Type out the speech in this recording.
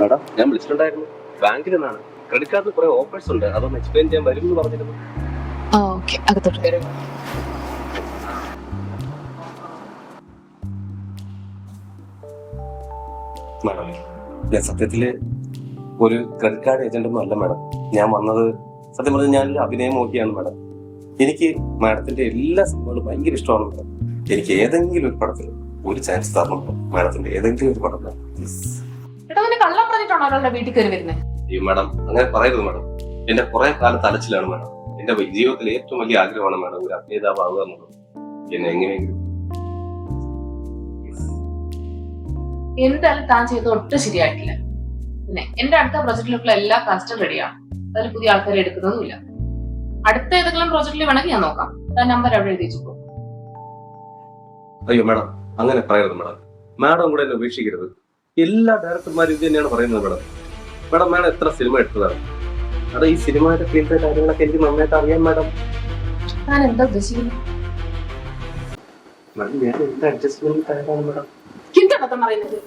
Madam ഞാൻ വിളിച്ചിട്ടുണ്ടായിരുന്നു. ബാങ്കിൽ നിന്നാണ്. ക്രെഡിറ്റ് കാർഡിൽ കുറെ ഓഫേഴ്സ് ഉണ്ട്. അതൊന്ന് എക്സ്പ്ലെയിൻ ചെയ്യാൻ വരും എന്ന് പറഞ്ഞിരുന്നു. ആ ഓക്കെ. അകത്തോട്ട് കയറി വാ. മാഡം ഞാൻ സത്യത്തിൽ ഒരു ക്രെഡിറ്റ് കാർഡ് ഏജന്റ് ഒന്നും അല്ല മാഡം. ഞാൻ വന്നത് സത്യം പറഞ്ഞാൽ ഞാനൊരു അഭിനയം നോക്കിയാണ് മാഡം. എനിക്ക് മാഡത്തിന്റെ എല്ലാ സിനിമകളും ഭയങ്കര ഇഷ്ടമാണ് മാഡം. എനിക്ക് ഏതെങ്കിലും ഒരു പടത്തിൽ ഒരു ചാൻസ് തരണം മാഡത്തിന്റെ ഏതെങ്കിലും ഒരു പടത്തിൽ. കള്ളം പറഞ്ഞിട്ടാണോ വീട്ടിൽ കയറി വരുന്നത് ഈ മാഡം അങ്ങനെ പറയരുത് മാഡം. എന്റെ കുറെ കാലത്ത് അലച്ചിലാണ് മാഡം. എന്റെ ജീവിതത്തിൽ ഏറ്റവും വലിയ ആഗ്രഹമാണ് മാഡം ഒരു അഭിനേതാവ് ആവുക എന്നുള്ളത്. എന്നെ എങ്ങനെയെങ്കിലും. എന്തായാലും താൻ ചെയ്തത് ഒട്ടും ശരിയായിട്ടില്ല. പിന്നെ എന്റെ അടുത്ത പ്രോജക്റ്റിലുള്ള എല്ലാ കാസ്റ്റും റെഡിയാണ് അതിൽ പുതിയ ആൾക്കാരെ എടുക്കുന്നതുമില്ല അടുത്ത ഏതെങ്കിലും പ്രോജക്റ്റിൽ വേണമെങ്കിൽ ഞാൻ നോക്കാം. താൻ നമ്പർ അവിടെ എഴുതി വെച്ചു അയ്യോ മാഡം അങ്ങനെ പറയരുത് മാഡം മാഡം കൂടെ എന്നെ ഉപേക്ഷിക്കരുത്. എല്ലാ ഡയറക്ടർമാരും ഇത് തന്നെയാണ് പറയുന്നത് മാഡം മാഡം മാഡം എത്ര സിനിമ എടുത്തതാണ്? അത് ഈ സിനിമയുടെ ഫീൽഡ് കാര്യങ്ങളൊക്കെ എനിക്ക് നന്നായിട്ട് അറിയാം മാഡം ഞാൻ എന്താ ഉദ്ദേശിക്കുന്നത്? മാഡം ഞാൻ എന്ത് അഡ്ജസ്റ്റ്മെന്റ് തയ്യാറാണ് മാഡം പറയുന്നത്?